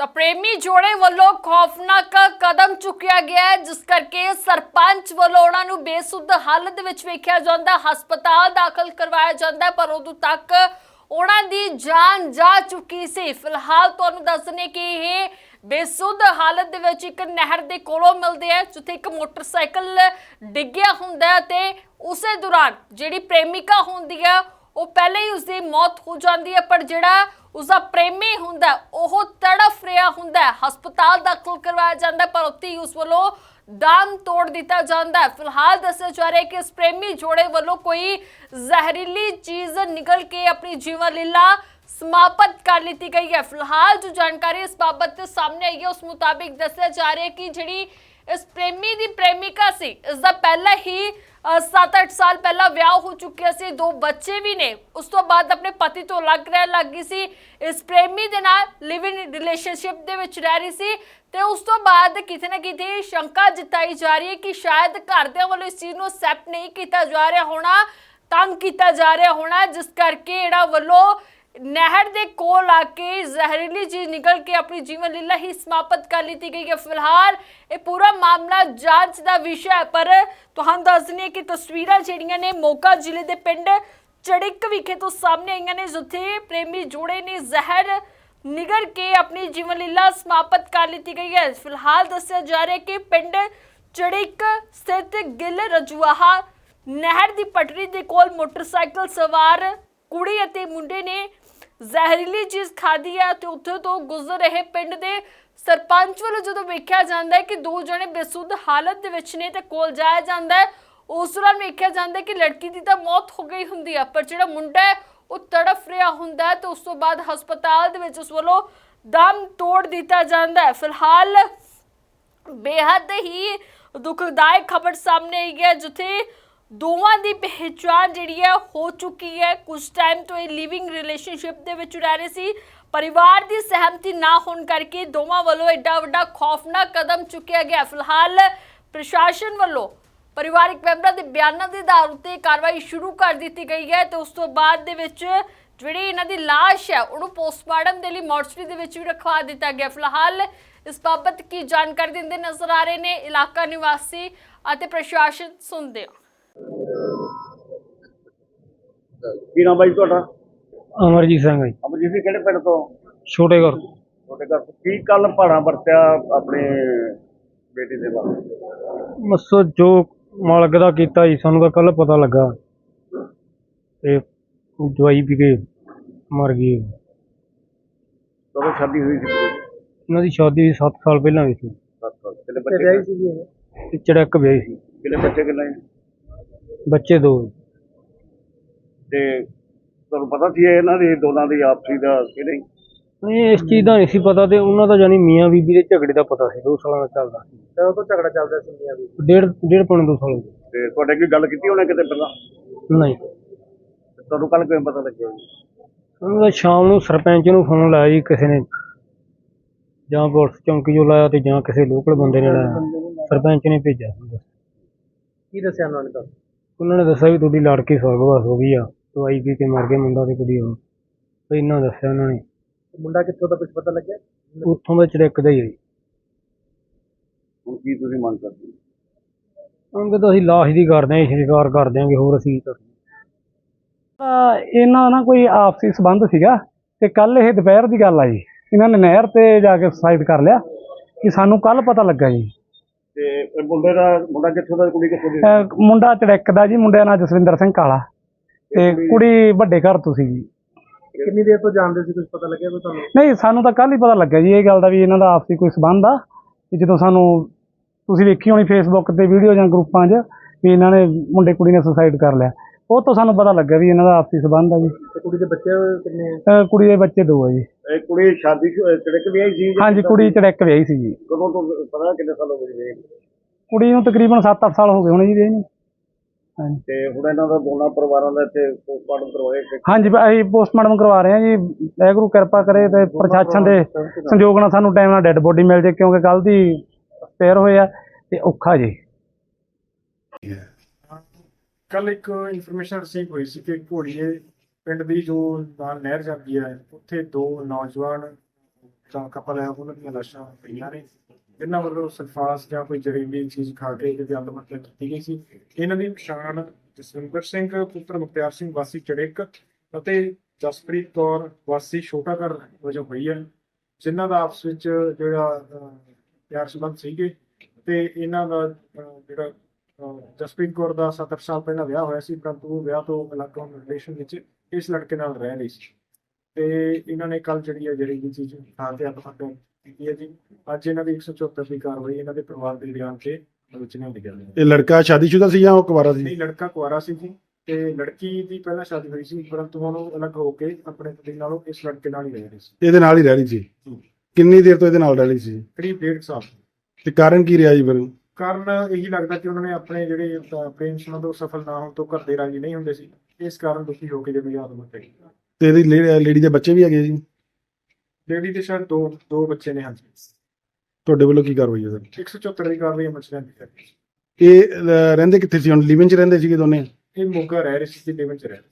ਤਾਂ ਪ੍ਰੇਮੀ ਜੋੜੇ ਵੱਲੋਂ ਖੌਫਨਾਕ ਕਦਮ ਚੁੱਕਿਆ ਗਿਆ ਹੈ, ਜਿਸ ਕਰਕੇ ਸਰਪੰਚ ਵੱਲੋਂ ਉਹਨਾਂ ਨੂੰ ਬੇਸੁੱਧ ਹਾਲਤ ਵਿੱਚ ਵੇਖਿਆ ਜਾਂਦਾ, ਹਸਪਤਾਲ ਦਾਖਲ ਕਰਵਾਇਆ ਜਾਂਦਾ ਪਰ ਉਦੋਂ ਤੱਕ ਉਹਨਾਂ ਦੀ ਜਾਨ ਜਾ ਚੁੱਕੀ ਸੀ। ਫਿਲਹਾਲ ਤੁਹਾਨੂੰ ਦੱਸ ਦਿੰਦੇ ਕਿ ਇਹ ਬੇਸੁੱਧ ਹਾਲਤ ਦੇ ਵਿੱਚ ਇੱਕ ਨਹਿਰ ਦੇ ਕੋਲੋਂ ਮਿਲਦੇ ਆ, ਜਿੱਥੇ ਇੱਕ ਮੋਟਰਸਾਈਕਲ ਡਿੱਗਿਆ ਹੁੰਦਾ ਹੈ ਤੇ ਉਸੇ ਦੌਰਾਨ ਜਿਹੜੀ ਪ੍ਰੇਮਿਕਾ ਹੁੰਦੀ ਹੈ ਉਹ ਪਹਿਲਾਂ ਹੀ ਉਸਦੀ ਮੌਤ ਹੋ ਜਾਂਦੀ ਹੈ, ਪਰ ਜਿਹੜਾ ਉਸਦਾ ਪ੍ਰੇਮੀ ਹੁੰਦਾ ਉਹ ਤੜਫ ਰਿਹਾ ਹੁੰਦਾ ਹਸਪਤਾਲ ਦਾਖਲ ਕਰਵਾਇਆ ਜਾਂਦਾ ਪਰ ਉੱਥੇ ਹੀ ਉਸ ਵੱਲੋਂ ਦਮ ਤੋੜ ਦਿੱਤਾ ਜਾਂਦਾ ਫਿਲਹਾਲ ਦੱਸਿਆ ਜਾ ਰਿਹਾ ਕਿ ਇਸ ਪ੍ਰੇਮੀ ਜੋੜੇ ਵੱਲੋਂ ਕੋਈ ਜ਼ਹਿਰੀਲੀ ਚੀਜ਼ ਨਿਕਲ ਕੇ ਆਪਣੀ ਜੀਵਨ ਲੀਲਾ ਸਮਾਪਤ ਕਰ ਲਈ ਗਈ ਹੈ। ਫਿਲਹਾਲ ਜੋ ਜਾਣਕਾਰੀ ਇਸ ਬਾਬਤ ਸਾਹਮਣੇ ਆਈ ਹੈ, ਉਸ ਮੁਤਾਬਿਕ ਦੱਸਿਆ ਜਾ ਰਿਹਾ ਕਿ ਜਿਹੜੀ ਇਸ ਪ੍ਰੇਮੀ ਦੀ ਪ੍ਰੇਮਿਕਾ ਸੀ ਇਸ ਦਾ ਪਹਿਲਾਂ ਹੀ 7-8 ਸਾਲ ਪਹਿਲਾਂ ਵਿਆਹ ਹੋ ਚੁੱਕਿਆ ਸੀ, ਦੋ ਬੱਚੇ ਵੀ ਨੇ। ਉਸ ਤੋਂ ਬਾਅਦ ਆਪਣੇ ਪਤੀ ਤੋਂ ਅਲੱਗ ਰਹਿਣ ਲੱਗ ਗਈ ਸੀ। ਇਸ ਪ੍ਰੇਮੀ ਦੇ ਨਾਲ ਲਿਵ ਇਨ ਰਿਲੇਸ਼ਨਸ਼ਿਪ ਦੇ ਵਿੱਚ ਰਹਿ ਰਹੀ ਸੀ ਤੇ ਉਸ ਤੋਂ ਬਾਅਦ ਕਿਤੇ ਨਾ ਕਿਤੇ ਸ਼ੰਕਾ ਜਤਾਈ ਜਾ ਰਹੀ ਹੈ ਕਿ ਸ਼ਾਇਦ ਘਰਦਿਆਂ ਵੱਲੋਂ ਇਸ ਚੀਜ਼ ਨੂੰ ਐਕਸੈਪਟ ਨਹੀਂ ਕੀਤਾ ਜਾ ਰਿਹਾ ਹੋਣਾ, ਤੰਗ ਕੀਤਾ ਜਾ ਰਿਹਾ ਹੋਣਾ, ਜਿਸ ਕਰਕੇ ਜਿਹੜਾ ਵੱਲੋਂ ਨਹਿਰ ਦੇ ਕੋਲ ਆ ਕੇ ਜ਼ਹਿਰੀਲੀ ਚੀਜ਼ ਨਿਕਲ ਕੇ ਆਪਣੀ ਜੀਵਨ ਲੀਲਾ ਹੀ ਸਮਾਪਤ ਕਰ ਲਈ ਗਈ ਹੈ। ਫਿਲਹਾਲ ਇਹ ਪੂਰਾ ਮਾਮਲਾ ਜਾਂਚ ਦਾ ਵਿਸ਼ਾ ਹੈ, ਪਰ ਤੁਹਾਨੂੰ ਦੱਸ ਦਿੰਦੇ ਕਿ ਤਸਵੀਰਾਂ ਜਿਹੜੀਆਂ ਨੇ ਮੋਗਾ ਜ਼ਿਲ੍ਹੇ ਦੇ ਪਿੰਡ ਚੜਿੱਕ ਵਿਖੇ ਤੋਂ ਸਾਹਮਣੇ ਆਈਆਂ ਨੇ, ਜਿੱਥੇ ਪ੍ਰੇਮੀ ਜੋੜੇ ਨੇ ਜ਼ਹਿਰ ਨਿਗਲ ਕੇ ਆਪਣੀ ਜੀਵਨ ਲੀਲਾ ਸਮਾਪਤ ਕਰ ਲਈ ਗਈ ਹੈ। ਫਿਲਹਾਲ ਦੱਸਿਆ ਜਾ ਰਿਹਾ ਹੈ ਕਿ ਪਿੰਡ ਚੜਿੱਕ ਸਥਿਤ ਗਿੱਲ ਰਜੂਆਹਾ ਨਹਿਰ ਦੀ ਪਟੜੀ ਦੇ ਕੋਲ ਮੋਟਰਸਾਈਕਲ ਸਵਾਰ ਕੁੜੀ ਅਤੇ ਮੁੰਡੇ ਨੇ ਜ਼ਹਿਰੀਲੀ ਚੀਜ਼ ਖਾਧੀ ਹੈ ਤੇ ਉੱਥੇ ਤੋਂ ਗੁਜ਼ਰ ਰਹੇ ਪਿੰਡ ਦੇ ਸਰਪੰਚ ਵੱਲੋਂ ਜਦੋਂ ਵੇਖਿਆ ਜਾਂਦਾ ਹੈ ਕਿ ਦੋ ਜਣੇ ਬੇਸੁੱਧ ਹਾਲਤ ਦੇ ਵਿੱਚ ਨੇ ਤੇ ਕੋਲ ਜਾਇਆ ਜਾਂਦਾ ਹੈ, ਉਸ ਦੌਰਾਨ ਵੇਖਿਆ ਜਾਂਦਾ ਕਿ ਲੜਕੀ ਦੀ ਤਾਂ ਮੌਤ ਹੋ ਗਈ ਹੁੰਦੀ ਹੈ ਪਰ ਜਿਹੜਾ ਮੁੰਡਾ ਹੈ, ਉਹ ਤੜਫ ਰਿਹਾ ਹੁੰਦਾ ਹੈ ਤੇ ਉਸ ਤੋਂ ਬਾਅਦ ਹਸਪਤਾਲ ਦੇ ਵਿੱਚ ਉਸ ਵੱਲੋਂ ਦਮ ਤੋੜ ਦਿੱਤਾ ਜਾਂਦਾ ਹੈ। ਫਿਲਹਾਲ ਬੇਹੱਦ ਹੀ ਦੁਖਦਾਇਕ ਖਬਰ ਸਾਹਮਣੇ ਆਈ ਹੈ, ਜਿੱਥੇ ਦੋਵਾਂ ਦੀ ਪਹਿਚਾਣ ਜਿਹੜੀ ਹੈ ਹੋ ਚੁੱਕੀ ਹੈ। ਕੁਝ ਟਾਈਮ ਤੋਂ ਇਹ ਲਿਵਿੰਗ ਰਿਲੇਸ਼ਨਸ਼ਿਪ ਦੇ ਵਿੱਚ ਰਹਿ ਰਹੇ ਸੀ। ਪਰਿਵਾਰ ਦੀ ਸਹਿਮਤੀ ਨਾ ਹੋਣ ਕਰਕੇ ਦੋਵਾਂ ਵੱਲੋਂ ਐਡਾ ਵੱਡਾ ਖੌਫਨਾਕ ਕਦਮ ਚੁੱਕਿਆ ਗਿਆ। ਫਿਲਹਾਲ ਪ੍ਰਸ਼ਾਸਨ ਵੱਲੋਂ ਪਰਿਵਾਰਕ ਮੈਂਬਰਾਂ ਦੇ ਬਿਆਨਾਂ ਦੇ ਆਧਾਰ ਉੱਤੇ ਕਾਰਵਾਈ ਸ਼ੁਰੂ ਕਰ ਦਿੱਤੀ ਗਈ ਹੈ ਤੇ ਉਸ ਤੋਂ ਬਾਅਦ ਦੇ ਵਿੱਚ ਜਿਹੜੀ ਇਹਨਾਂ ਦੀ ਲਾਸ਼ ਹੈ, ਉਹਨੂੰ ਪੋਸਟਮਾਰਟਮ ਦੇ ਲਈ ਮੋਰਚਰੀ ਦੇ ਵਿੱਚ ਵੀ ਰਖਵਾ ਦਿੱਤਾ ਗਿਆ। ਫਿਲਹਾਲ ਇਸ ਬਾਬਤ ਕੀ ਜਾਣਕਾਰੀ ਦਿੰਦੇ ਨਜ਼ਰ ਆ ਰਹੇ ਨੇ ਇਲਾਕਾ ਨਿਵਾਸੀ ਅਤੇ ਪ੍ਰਸ਼ਾਸਨ ਸੁਣਦੇ ਹਾਂ। ਕੀ ਨਾਮ ਬਾਈ ਤੁਹਾਡਾ? ਅਮਰਜੀਤ ਸਿੰਘ ਜੀ। ਅਮਰਜੀਤ ਜੀ ਕਿਹੜੇ ਪਿੰਡ ਤੋਂ? ਛੋਟੇ ਘਰ ਤੁਹਾਡੇ ਘਰ ਤੋਂ। ਕੀ ਕੱਲ ਭਾੜਾ ਵਰਤਿਆ ਆਪਣੇ ਬੇਟੀ ਦੇ ਬਾਰੇ ਮਸੋ ਜੋ ਮਾਲਕ ਦਾ ਕੀਤਾ ਜੀ ਸਾਨੂੰ ਤਾਂ ਕੱਲ ਪਤਾ ਲੱਗਾ। ਤੇ ਦਵਾਈ ਪੀ ਕੇ ਮਰ ਗਈ ਕਦੋਂ ਸ਼ਾਦੀ ਹੋਈ ਸੀ? ਉਹਨਾਂ ਦੀ ਸ਼ਾਦੀ 7 ਸਾਲ ਪਹਿਲਾਂ ਹੋਈ ਸੀ। ਸੱਤ ਸਾਲ। ਕਿੰਨੇ ਬੱਚੇ? ਸੀ ਚੜਕ ਵਿਆਹੀ ਸੀ। ਕਿੰਨੇ ਬੱਚੇ ਕਿੰਨੇ? ਬੱਚੇ ਦੋ। ਤੇ ਤੁਹਾਨੂੰ ਪਤਾ ਸੀ ਇਹ ਇਹਨਾਂ ਦੀ ਦੋਨਾਂ ਦੀ ਆਪਸੀ ਦਾ ਕਿ ਨਹੀਂ? ਨਹੀਂ ਇਸ ਚੀਜ਼ ਦਾ ਨਹੀਂ ਸੀ ਪਤਾ ਤੇ ਉਹਨਾਂ ਦਾ ਜਾਨੀ ਮੀਆਂ ਬੀਬੀ ਦੇ ਝਗੜੇ ਦਾ ਪਤਾ ਸੀ ਦੋ ਸਾਲਾਂ ਦਾ ਚੱਲਦਾ ਸੀ। ਤੇ ਉਹ ਤੋਂ ਝਗੜਾ ਚੱਲਦਾ ਸੀ ਮੀਆਂ ਡੇਢ ਡੇਢ ਪੌਣੇ ਦੋ ਸਾਲ ਦਾ ਤੇ ਤੁਹਾਡੇ ਕੀ ਗੱਲ ਕੀਤੀ ਉਹਨੇ ਕਿਤੇ ਪਹਿਲਾਂ? ਨਹੀਂ। ਤੁਹਾਨੂੰ ਕੱਲ ਕਿਵੇਂ ਪਤਾ ਲੱਗਿਆ ਜੀ? ਉਹਨਾਂ ਦਾ ਸ਼ਾਮ ਨੂੰ ਸਰਪੰਚ ਨੂੰ ਫੋਨ ਲਾਇਆ ਜੀ ਕਿਸੇ ਨੇ। ਜਾਂ ਪੁਲਿਸ ਚੌਂਕੀ ਜੋ ਲਾਇਆ ਤੇ ਜਾਂ ਕਿਸੇ ਲੋਕਲ ਬੰਦੇ ਨੇ ਲਾਇਆ। ਸਰਪੰਚ ਨੇ ਭੇਜਿਆ ਕੀ ਦੱਸਿਆ ਉਹਨਾਂ ਨੇ ਤੁਹਾਨੂੰ? ਉਹਨਾਂ ਨੇ ਦੱਸਿਆ ਵੀ ਤੁਹਾਡੀ ਲੜਕੀ ਸਵਰਗਵਾਸ ਹੋ ਗਈ ਆ। ਦਵਾਈ ਪੀ ਕੇ ਮਰ ਗਿਆ ਮੁੰਡਾ ਤੇ ਕੁੜੀ ਉਹ। ਤੇ ਇੰਨਾ ਦੱਸਿਆ ਉਹਨਾਂ ਨੇ। ਮੁੰਡਾ ਕਿੱਥੋਂ ਦਾ ਕੁਝ ਪਤਾ ਲੱਗਿਆ? ਉੱਥੋਂ ਦਾ ਚੜਕ ਦਾ ਹੀ ਹੈ ਹੁਣ ਕੀ ਤੁਸੀਂ ਮੰਗ ਕਰਦੇ ਹੋ? ਅੰਗ ਤਾਂ ਅਸੀਂ ਲਾਸ਼ ਦੀ ਕਰਦੇ ਆਂ ਸ਼ਿਕਾਰ ਕਰ ਦਿਆਂਗੇ ਹੋਰ ਅਸੀਂ ਕੀ ਕਰਦੇ ਤਾਂ ਇਹਨਾਂ ਦਾ ਨਾ ਕੋਈ ਆਪਸੀ ਸਬੰਧ ਸੀਗਾ ਤੇ ਕੱਲ ਇਹ ਦੁਪਹਿਰ ਦੀ ਗੱਲ ਆ ਜੀ। ਇਹਨਾਂ ਨੇ ਨਹਿਰ ਤੇ ਜਾ ਕੇ ਸੁਸਾਈਡ ਕਰ ਲਿਆ ਕਿ ਸਾਨੂੰ ਕੱਲ ਪਤਾ ਲੱਗਾ ਜੀ। ਤੇ ਇਹ ਮੁੰਡੇ ਦਾ ਮੁੰਡਾ ਕਿੱਥੋਂ ਦਾ ਕੁੜੀ ਕਿੱਥੋਂ ਦੀ? ਅਹ ਮੁੰਡਾ ਚੜੈਕ ਦਾ ਜੀ ਮੁੰਡੇ ਦਾ ਨਾਂ ਜਸਵਿੰਦਰ ਸਿੰਘ ਕਾਲਾ। ਤੇ ਕੁੜੀ ਵੱਡੇ ਘਰ ਤੋਂ ਸੀ ਜੀ ਕਿੰਨੀ ਦੇਰ ਤੋਂ ਜਾਣਦੇ ਸੀ? ਕੁਝ ਪਤਾ ਲੱਗਿਆ ਕੋਈ ਤੁਹਾਨੂੰ? ਨਹੀਂ ਸਾਨੂੰ ਤਾਂ ਕੱਲ ਹੀ ਪਤਾ ਲੱਗਾ ਜੀ ਇਹ ਗੱਲ ਦਾ ਵੀ ਇਹਨਾਂ ਦਾ ਆਪਸੀ ਕੋਈ ਸਬੰਧ ਆ ਕਿ ਜਦੋਂ ਸਾਨੂੰ ਤੁਸੀਂ ਵੇਖੀ ਹੋਣੀ ਫੇਸਬੁੱਕ ਤੇ ਵੀਡੀਓ ਜਾਂ ਗਰੁੱਪਾਂ 'ਚ ਵੀ ਇਹਨਾਂ ਨੇ ਮੁੰਡੇ ਕੁੜੀ ਨੇ ਸੁਸਾਈਡ ਕਰ ਲਿਆ। ਉਹ ਤੋਂ ਸਾਨੂੰ ਪਤਾ ਲੱਗਾ ਵੀ ਇਹਨਾਂ ਦਾ ਆਪਸੀ ਸਬੰਧ ਆ ਜੀ। ਤੇ ਕੁੜੀ ਦੇ ਬੱਚੇ ਕਿੰਨੇ? ਅਹ ਕੁੜੀ ਦੇ ਬੱਚੇ ਦੋ ਆ ਜੀ। ਇਹ ਕੁੜੀ ਸ਼ਾਦੀ ਚੜਕ ਵੀ ਆਈ ਸੀ? ਜਾਂ ਹਾਂਜੀ ਕੁੜੀ ਚੜੈਕ ਵਿਆਹੀ ਸੀ ਜੀ। ਕਦੋਂ ਤੋਂ ਪਤਾ ਕਿੰਨੇ ਸਾਲ ਹੋ ਗਏ ਜੀ ਵਿਆਹੀ ਨੂੰ? ਕੁੜੀ ਨੂੰ ਤਕਰੀਬਨ 7-8 ਸਾਲ ਹੋ ਗਏ ਹੋਣੇ ਜੀ ਵਿਆਹੀ ਨੂੰ। ਹਾਂਜੀ। ਤੇ ਹੁਣ ਇਹਨਾਂ ਦਾ ਦੋਨਾਂ ਪਰਿਵਾਰਾਂ ਦਾ ਇੱਥੇ ਪੋਸਟਮਾਰਟਮ ਕਰਵਾਏ ਤੇ ਹਾਂਜੀ ਬ- ਅਸੀਂ ਪੋਸਟਮਾਰਟਮ ਕਰਵਾ ਰਹੇ ਹਾਂ ਜੀ। ਵਾਹਿਗੁਰੂ ਕਿਰਪਾ ਕਰੇ ਤੇ ਪ੍ਰਸ਼ਾਸਨ ਦੇ ਸੰਯੋਗ ਨਾਲ ਸਾਨੂੰ ਟਾਈਮ ਨਾਲ ਡੈੱਡ ਬੋਡੀ ਮਿਲ ਜੇ ਕਿਉਂਕਿ ਕੱਲ ਦੀ ਸਪੇਅਰ ਹੋਏ ਆ ਤੇ ਔਖਾ ਜੀ। ਕੱਲ ਇੱਕ ਇਨਫੋਰਮੇਸ਼ਨ ਰਿਸੀਵ ਹੋਈ ਸੀ ਕਿ ਘੋੜੀਏ ਪਿੰਡ ਦੀ ਜੋ ਨਾਲ ਨਹਿਰ ਜਾਂਦੀ ਹੈ ਉੱਥੇ ਦੋ ਨੌਜਵਾਨ ਤਾਂ ਕਪਲ ਹੈ ਉਹਨਾਂ ਦੀਆਂ ਲਾਸ਼ਾਂ ਪਈਆਂ ਨੇ। ਇਹਨਾਂ ਵੱਲੋਂ ਸਲਫਾਸ ਜਾਂ ਕੋਈ ਜ਼ਹਿਰੀਲੀ ਚੀਜ਼ ਖਾ ਕੇ ਇਹਦੀ ਅੰਤ ਕੀਤੀ ਗਈ ਸੀ। ਇਹਨਾਂ ਦੀ ਪਛਾਣ ਜਸਵਿੰਦਰ ਸਿੰਘ, ਪੁੱਤਰ ਮੁਖਤਿਆਰ ਸਿੰਘ, ਵਾਸੀ ਚੜੇਕ ਅਤੇ ਜਸਪ੍ਰੀਤ ਕੌਰ, ਵਾਸੀ ਛੋਟਾ ਘਰ ਵਜੋਂ ਹੋਈ ਹੈ, ਜਿਨ੍ਹਾਂ ਦਾ ਆਪਸ ਵਿੱਚ ਜਿਹੜਾ ਪਿਆਰ ਸੰਬੰਧ ਸੀਗੇ ਤੇ ਇਹਨਾਂ ਦਾ ਜਿਹੜਾ ਜਸਪ੍ਰੀਤ ਕੌਰ ਦਾ 7 ਸਾਲ ਪਹਿਲਾਂ ਵਿਆਹ ਹੋਇਆ ਸੀ, ਪਰੰਤੂ ਵਿਆਹ ਤੋਂ ਅਲੱਗ ਹੋਣ ਰਿਲੇਸ਼ਨ ਵਿੱਚ ਇਸ ਲੜਕੇ ਨਾਲ ਰਹਿ ਰਹੀ ਸੀ। ਤੇ ਇਹਨਾਂ ਨੇ ਕੱਲ ਜਿਹੜੀ ਹੈ ਜਿਹੜੀ ਇਹ ਚੀਜ਼ ਥਾਂ ਤੇ ਆਤਮ ਹੱਤਿਆ ਕੀਤੀ ਹੈ ਜੀ ਅੱਜ ਇਹਨਾਂ ਦੀ 174 ਦੀ ਕਾਰਵਾਈ ਇਹਨਾਂ ਦੇ ਪਰਿਵਾਰ ਦੇ ਬਿਆਨ ਤੇ ਨਹੀਂ ਲਿਖਿਆ ਗਿਆ ਇਹ ਲੜਕਾ ਸ਼ਾਦੀशुदा ਸੀ ਜਾਂ ਉਹ ਕੁਵਾਰਾ ਸੀ? ਨਹੀਂ ਲੜਕਾ ਕੁਆਰਾ ਸੀ ਜੀ ਤੇ ਲੜਕੀ ਦੀ ਪਹਿਲਾਂ ਸ਼ਾਦੀ ਹੋਈ ਸੀ ਪਰੰਤੂ ਹੁਣ ਉਹ ਅਲੱਗ ਹੋ ਕੇ ਆਪਣੇ ਪਤੀ ਨਾਲੋਂ ਇਸ ਲੜਕੇ ਨਾਲ ਹੀ ਰਹਿ ਰਹੀ ਸੀ। ਇਹਦੇ ਨਾਲ ਹੀ ਰਹਿ ਰਹੀ ਸੀ? ਕਿੰਨੀ ਦੇਰ ਤੋਂ ਇਹਦੇ ਨਾਲ ਰਹਿ ਰਹੀ ਸੀ? ਕਰੀਬ ਡੇਢ ਸਾਲ। ਤੇ ਕਾਰਨ ਕੀ ਰਿਹਾ ਜੀ ਫਿਰ? ਕਾਰਨ ਇਹੀ ਲੱਗਦਾ ਕਿ ਉਹਨਾਂ ਨੇ ਆਪਣੇ ਜਿਹੜੇ ਪ੍ਰੇਮ ਸੰਬੰਧ ਉਹ ਸਫਲ ਨਾ ਹੋਣ ਤੋਂ ਘਰ ਦੇ ਰਾਜੀ ਨਹੀਂ ਹੁੰਦੇ ਸੀ। ਇਸ ਕਾਰਨ ਦੁਖੀ ਹੋ ਕੇ ਜਿਹੜੀ ਆਤਮ ਹੱਤਿਆ ਕੀਤੀ ਤੇ ਇਹਦੀ ਲੇਡੀ ਦੇ ਬੱਚੇ ਵੀ ਹੈਗੇ ਜੀ? ਲੇਡੀ ਦੇ ਸ਼ਾਇਦ ਦੋ ਦੋ ਬੱਚੇ ਨੇ ਹਾਂਜੀ। ਤੁਹਾਡੇ ਵੱਲੋਂ ਕੀ ਕਾਰਵਾਈ ਹੈ ਸਰ? 174 ਦੀ ਕਾਰਵਾਈ ਮਛਲੀਆਂ ਦੀ ਹੈ। ਇਹ ਅਹ, ਰਹਿੰਦੇ ਕਿੱਥੇ ਸੀ? ਹੁਣ ਲਿਵਿੰਗ ਚ ਰਹਿੰਦੇ ਸੀਗੇ ਦੋਨੇ? ਇਹ ਮੋਗਾ ਰਹਿ ਰਹੇ ਸੀ ਤੇ ਵਿੱਚ ਰਹਿ ਰਹੇ